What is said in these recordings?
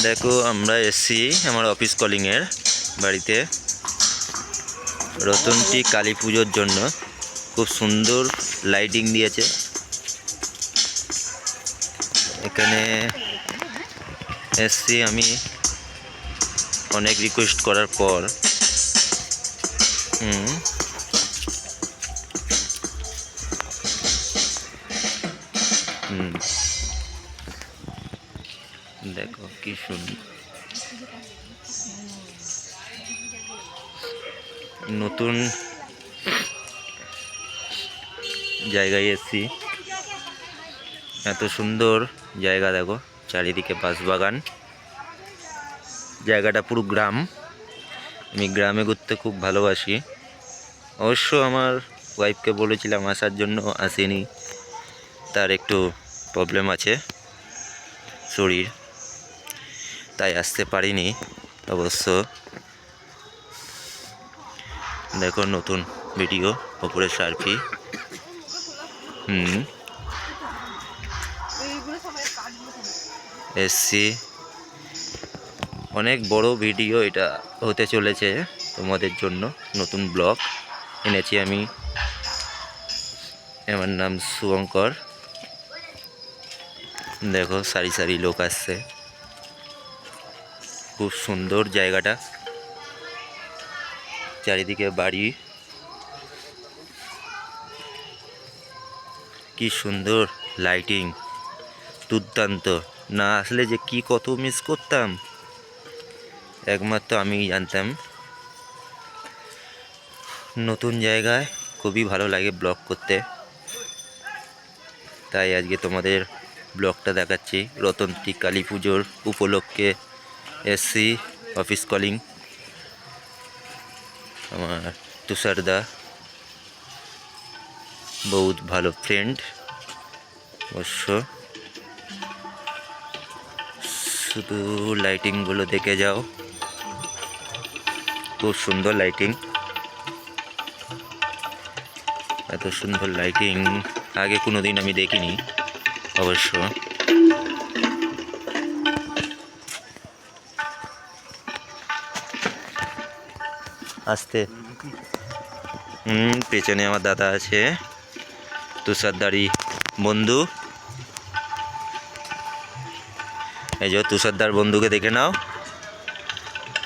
দেখো, আমরা এসছি আমার অফিস কলিংয়ের বাড়িতে। রতনটি কালী পুজোর জন্য খুব সুন্দর লাইটিং দিয়েছে। এখানে এসছি আমি অনেক রিকোয়েস্ট করার পর। হুম। দেখো, কি সুন্দর। নতুন জায়গায় এসেছি। এত সুন্দর জায়গা দেখো, চারিদিকে বাঁশবাগান। জায়গাটা পুরো গ্রাম। আমি গ্রামে ঘুরতে খুব ভালোবাসি। অবশ্য আমার ওয়াইফকে বলেছিলাম আসার জন্য আসেনি। তার একটু প্রবলেম আছে শরীর। তাই আসতে পারিনি অবশ্য। দেখো নতুন ভিডিও, ওপরে সার্ফি। হুম। এসছি। অনেক বড় ভিডিও এটা হতে চলেছে তোমাদের জন্য, নতুন ব্লগ এনেছি আমি। আমার নাম শুভঙ্কর। দেখো, সারি সারি লোক আসছে। খুব সুন্দর জায়গাটা। চারিদিকে বাড়ি। কি সুন্দর লাইটিং দুর্দান্ত। না আসলে যে কি কত মিস করতাম, একমাত্র আমি জানতাম। নতুন জায়গায় খুবই ভালো লাগে ব্লগ করতে। তাই আজকে তোমাদের ব্লগটা দেখাচ্ছি। রতন্তি কালী পুজোর উপলক্ষে। এসছি অফিস কলিং আমার তুষারদা, বহুত ভালো ফ্রেন্ড অবশ্য। শুধু লাইটিংগুলো দেখে যাও। খুব সুন্দর লাইটিং এত সুন্দর লাইটিং আগে কোনো দিন আমি দেখিনি, অবশ্য। আসতে। হুম, পেছনে আমার দাদা আছে। তুষারদারি বন্ধু। এই যে তুষারদার বন্ধুকে দেখে নাও।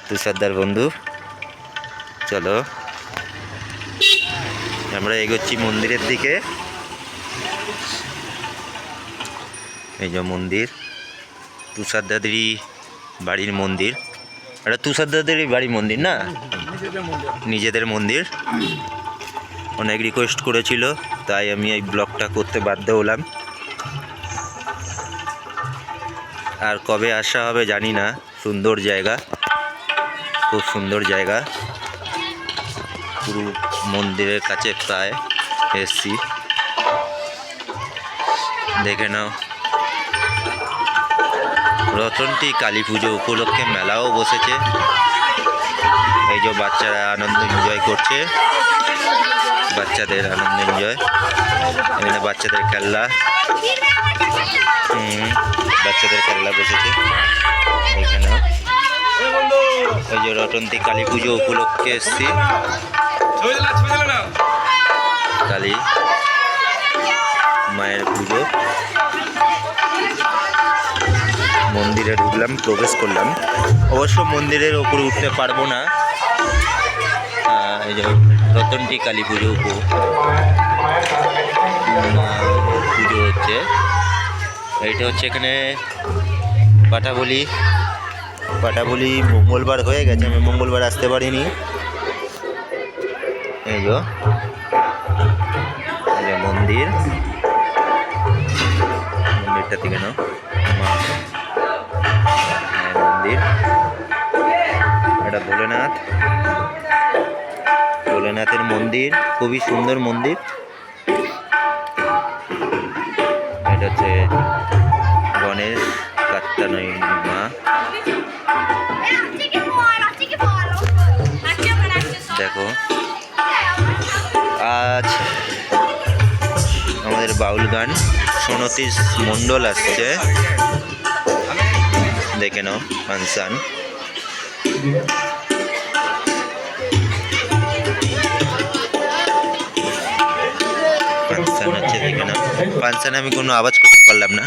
তুষারদার বন্ধু। চলো। আমরা এগোচ্ছি মন্দিরের দিকে। এই যে মন্দির। তুষার দাদেরই বাড়ির মন্দির। এটা তুষার দাদেরই বাড়ির মন্দির না? নিজেদের মন্দির। অনেক রিকোয়েস্ট করেছিল, তাই আমি এই ব্লগটা করতে বাধ্য হলাম। আর কবে আসা হবে জানি না, সুন্দর জায়গা। খুব সুন্দর জায়গা। পুরো মন্দিরের কাছে প্রায় এসছি। দেখে নাও। রতনটি কালী পুজো উপলক্ষে মেলাও বসেছে। এই যে বাচ্চারা আনন্দ এনজয় করছে। বাচ্চাদের আনন্দ এনজয় এখানে বাচ্চাদের খেলনা। বাচ্চাদের খেলনা বসেছে। এখানে এই যে রটন্তি কালী পুজো উপলক্ষে এসছি। কালী মায়ের পুজো। মন্দিরে ঢুকলাম, প্রবেশ করলাম। অবশ্য মন্দিরের ওপরে উঠতে পারব না। এই যে রতনটি কালী পুজো পুজো হচ্ছে। এইটা হচ্ছে এখানে পাটাবলি। পাটাবলি মঙ্গলবার হয়ে গেছে, আমি মঙ্গলবার আসতে পারিনি। এই যে মন্দির। মন্দিরটা থেকে না মন্দির। এটা ভোলেনাথ। ভোলেনাথের মন্দির, খুবই সুন্দর মন্দির। এটা হচ্ছে গণেশ কাত্তানয়ী মা। দেখো। আজ আমাদের বাউল গান সনতীশ মণ্ডল আসছে। দেখে নাও ফাংশান ফাংশান হচ্ছে দেখে নাও। ফাংশানে আমি কোনো আওয়াজ করতে পারলাম না।